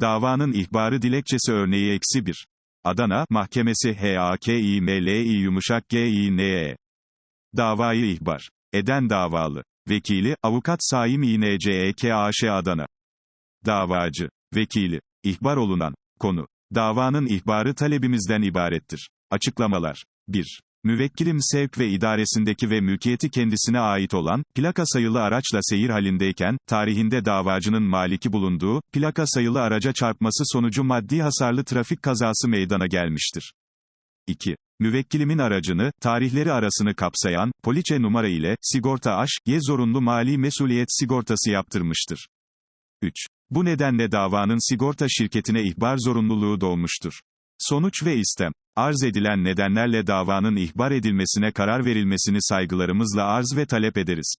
Davanın ihbarı dilekçesi örneği eksi 1. Adana, Mahkemesi HAKİMLİ yumuşak GİNE. Davayı ihbar eden davalı. Vekili, Avukat Saim İNCEK AŞ Adana. Davacı, vekili, ihbar olunan, konu. Davanın ihbarı talebimizden ibarettir. Açıklamalar. 1. Müvekkilim sevk ve idaresindeki ve mülkiyeti kendisine ait olan, plaka sayılı araçla seyir halindeyken, tarihinde davacının maliki bulunduğu, plaka sayılı araca çarpması sonucu maddi hasarlı trafik kazası meydana gelmiştir. 2. Müvekkilimin aracını, tarihleri arasını kapsayan, poliçe numara ile, sigorta aş, ye zorunlu mali mesuliyet sigortası yaptırmıştır. 3. Bu nedenle davanın sigorta şirketine ihbar zorunluluğu doğmuştur. Sonuç ve istem. Arz edilen nedenlerle davanın ihbar edilmesine karar verilmesini saygılarımızla arz ve talep ederiz.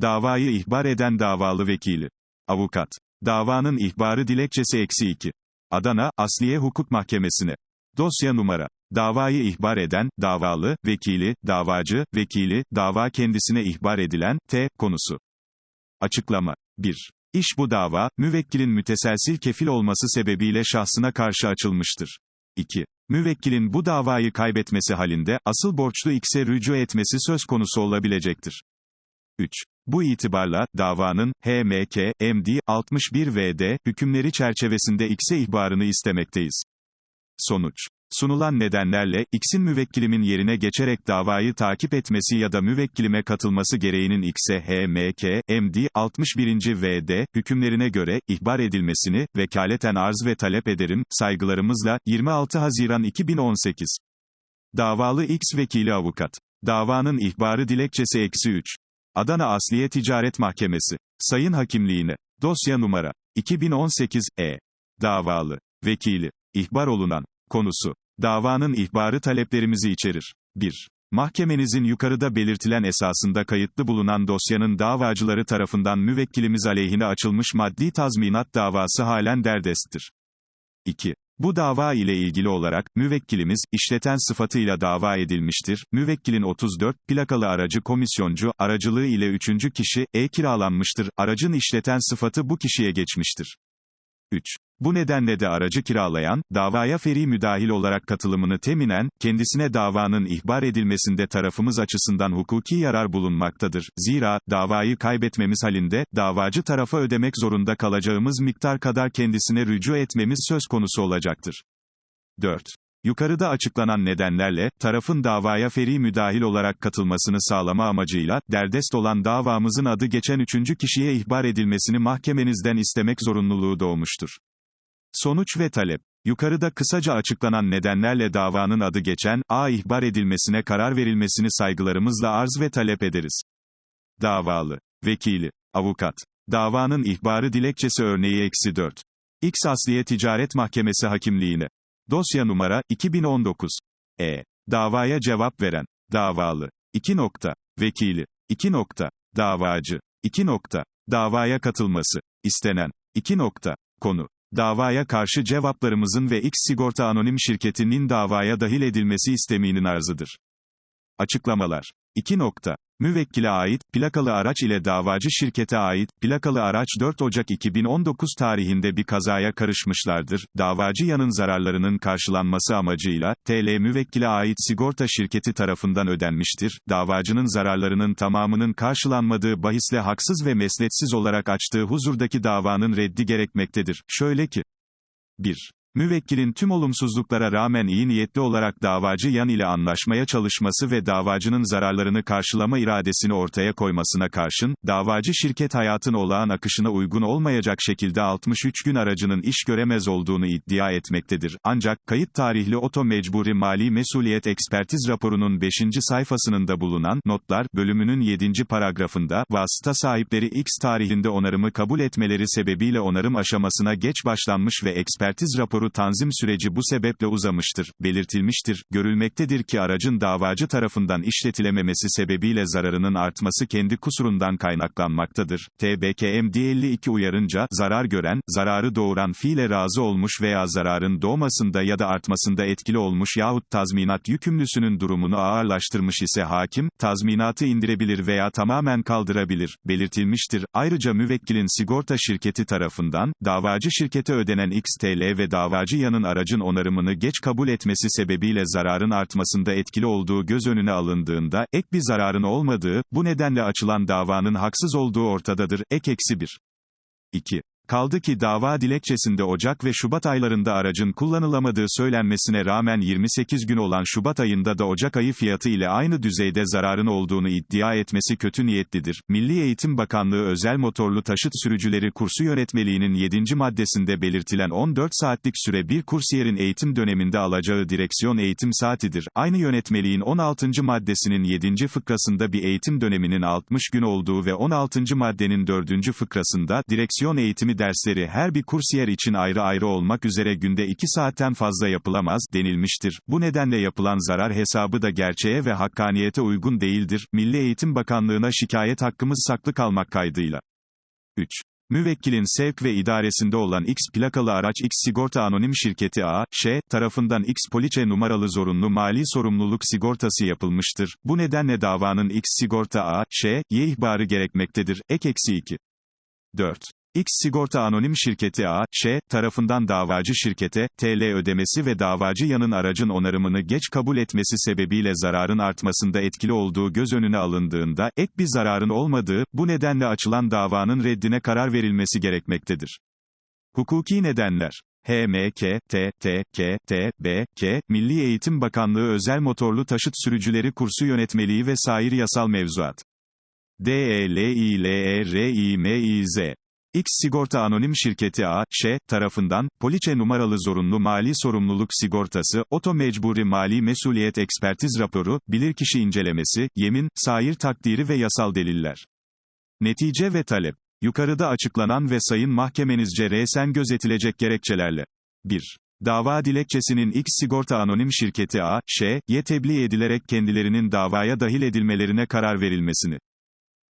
Davayı ihbar eden davalı vekili. Avukat. Davanın ihbarı dilekçesi eksi 2. Adana, Asliye Hukuk Mahkemesi'ne. Dosya numara. Davayı ihbar eden, davalı, vekili, davacı, vekili, dava kendisine ihbar edilen, T, konusu. Açıklama. 1. İş bu dava, müvekkilin müteselsil kefil olması sebebiyle şahsına karşı açılmıştır. 2. Müvekkilin bu davayı kaybetmesi halinde, asıl borçlu X'e rücu etmesi söz konusu olabilecektir. 3. Bu itibarla, davanın, HMK, MD, 61 VD, hükümleri çerçevesinde X'e ihbarını istemekteyiz. Sonuç. Sunulan nedenlerle, X'in müvekkilimin yerine geçerek davayı takip etmesi ya da müvekkilime katılması gereğinin X'e HMK, MD, 61. VD, hükümlerine göre, ihbar edilmesini, vekaleten arz ve talep ederim, saygılarımızla, 26 Haziran 2018. Davalı X vekili avukat. Davanın ihbarı dilekçesi eksi 3. Adana Asliye Ticaret Mahkemesi. Sayın Hakimliğine. Dosya numara. 2018, E. Davalı. Vekili. İhbar olunan. Konusu. Davanın ihbarı taleplerimizi içerir. 1. Mahkemenizin yukarıda belirtilen esasında kayıtlı bulunan dosyanın davacıları tarafından müvekkilimiz aleyhine açılmış maddi tazminat davası halen derdesttir. 2. Bu dava ile ilgili olarak, müvekkilimiz, işleten sıfatıyla dava edilmiştir, müvekkilin 34, plakalı aracı komisyoncu, aracılığı ile üçüncü kişi, E kiralanmıştır, aracın işleten sıfatı bu kişiye geçmiştir. 3. Bu nedenle de aracı kiralayan, davaya feri müdahil olarak katılımını teminen, kendisine davanın ihbar edilmesinde tarafımız açısından hukuki yarar bulunmaktadır. Zira, davayı kaybetmemiz halinde, davacı tarafa ödemek zorunda kalacağımız miktar kadar kendisine rücu etmemiz söz konusu olacaktır. 4. Yukarıda açıklanan nedenlerle, tarafın davaya feri müdahil olarak katılmasını sağlama amacıyla, derdest olan davamızın adı geçen üçüncü kişiye ihbar edilmesini mahkemenizden istemek zorunluluğu doğmuştur. Sonuç ve talep. Yukarıda kısaca açıklanan nedenlerle davanın adı geçen, A ihbar edilmesine karar verilmesini saygılarımızla arz ve talep ederiz. Davalı. Vekili. Avukat. Davanın ihbarı dilekçesi örneği eksi 4. X Asliye Ticaret Mahkemesi Hakimliğine. Dosya numara, 2019. E. Davaya cevap veren. Davalı. 2 nokta. Vekili. 2 nokta. Davacı. 2 nokta. Davaya katılması. İstenen. 2 nokta. Konu. Davaya karşı cevaplarımızın ve X Sigorta Anonim Şirketi'nin davaya dahil edilmesi isteminin arzıdır. Açıklamalar. 2 nokta. Müvekkile ait, plakalı araç ile davacı şirkete ait, plakalı araç 4 Ocak 2019 tarihinde bir kazaya karışmışlardır. Davacı yanın zararlarının karşılanması amacıyla, TL müvekkile ait sigorta şirketi tarafından ödenmiştir. Davacının zararlarının tamamının karşılanmadığı bahisle haksız ve mesnetsiz olarak açtığı huzurdaki davanın reddi gerekmektedir. Şöyle ki, 1. Müvekkilin tüm olumsuzluklara rağmen iyi niyetli olarak davacı yan ile anlaşmaya çalışması ve davacının zararlarını karşılama iradesini ortaya koymasına karşın, davacı şirket hayatın olağan akışına uygun olmayacak şekilde 63 gün aracının iş göremez olduğunu iddia etmektedir. Ancak, kayıt tarihli oto mecburi mali mesuliyet ekspertiz raporunun 5. sayfasının da bulunan, notlar, bölümünün 7. paragrafında, vasıta sahipleri X tarihinde onarımı kabul etmeleri sebebiyle onarım aşamasına geç başlanmış ve ekspertiz raporu motoru tanzim süreci bu sebeple uzamıştır, belirtilmiştir, görülmektedir ki aracın davacı tarafından işletilememesi sebebiyle zararının artması kendi kusurundan kaynaklanmaktadır. TBKM 52 uyarınca, zarar gören, zararı doğuran fiile razı olmuş veya zararın doğmasında ya da artmasında etkili olmuş yahut tazminat yükümlüsünün durumunu ağırlaştırmış ise hakim, tazminatı indirebilir veya tamamen kaldırabilir, belirtilmiştir. Ayrıca müvekkilin sigorta şirketi tarafından, davacı şirkete ödenen XTL ve davacı yanın aracın onarımını geç kabul etmesi sebebiyle zararın artmasında etkili olduğu göz önüne alındığında, ek bir zararın olmadığı, bu nedenle açılan davanın haksız olduğu ortadadır. Ek eksi 1. 2. Kaldı ki dava dilekçesinde Ocak ve Şubat aylarında aracın kullanılamadığı söylenmesine rağmen 28 gün olan Şubat ayında da Ocak ayı fiyatı ile aynı düzeyde zararın olduğunu iddia etmesi kötü niyetlidir. Milli Eğitim Bakanlığı özel motorlu taşıt sürücüleri kursu yönetmeliğinin 7. maddesinde belirtilen 14 saatlik süre bir kursiyerin eğitim döneminde alacağı direksiyon eğitim saatidir. Aynı yönetmeliğin 16. maddesinin 7. fıkrasında bir eğitim döneminin 60 gün olduğu ve 16. maddenin 4. fıkrasında direksiyon eğitimi dersleri her bir kursiyer için ayrı ayrı olmak üzere günde 2 saatten fazla yapılamaz, denilmiştir. Bu nedenle yapılan zarar hesabı da gerçeğe ve hakkaniyete uygun değildir. Milli Eğitim Bakanlığı'na şikayet hakkımız saklı kalmak kaydıyla. 3. Müvekkilin sevk ve idaresinde olan X plakalı araç X Sigorta Anonim Şirketi A, Ş, tarafından X poliçe numaralı zorunlu mali sorumluluk sigortası yapılmıştır. Bu nedenle davanın X Sigorta A, Ş, ihbarı gerekmektedir. Ek eksi 2. 4. X Sigorta Anonim Şirketi A, Ş, tarafından davacı şirkete, TL ödemesi ve davacı yanın aracın onarımını geç kabul etmesi sebebiyle zararın artmasında etkili olduğu göz önüne alındığında, ek bir zararın olmadığı, bu nedenle açılan davanın reddine karar verilmesi gerekmektedir. Hukuki nedenler HMK, T, T, K, T, B, K, Milli Eğitim Bakanlığı Özel Motorlu Taşıt Sürücüleri Kursu Yönetmeliği ve sair yasal mevzuat. E DELİLERİMİZ X Sigorta Anonim Şirketi A, Ş, tarafından, poliçe numaralı zorunlu mali sorumluluk sigortası, oto mecburi mali mesuliyet ekspertiz raporu, bilirkişi incelemesi, yemin, sair takdiri ve yasal deliller. Netice ve talep. Yukarıda açıklanan ve sayın mahkemenizce resen gözetilecek gerekçelerle. 1. Dava dilekçesinin X Sigorta Anonim Şirketi A, Ş, Y tebliğ edilerek kendilerinin davaya dahil edilmelerine karar verilmesini.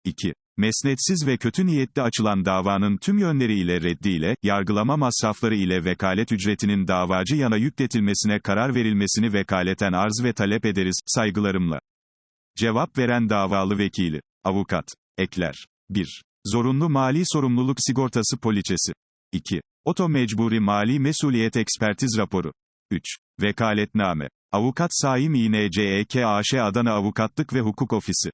2. Mesnetsiz ve kötü niyetli açılan davanın tüm yönleriyle reddiyle, yargılama masrafları ile vekalet ücretinin davacı yana yükletilmesine karar verilmesini vekaleten arz ve talep ederiz, saygılarımla. Cevap veren davalı vekili. Avukat. Ekler. 1. Zorunlu mali sorumluluk sigortası poliçesi. 2. Oto mecburi mali mesuliyet ekspertiz raporu. 3. Vekaletname. Avukat Saim İNCEK AŞ Adana Avukatlık ve Hukuk Ofisi.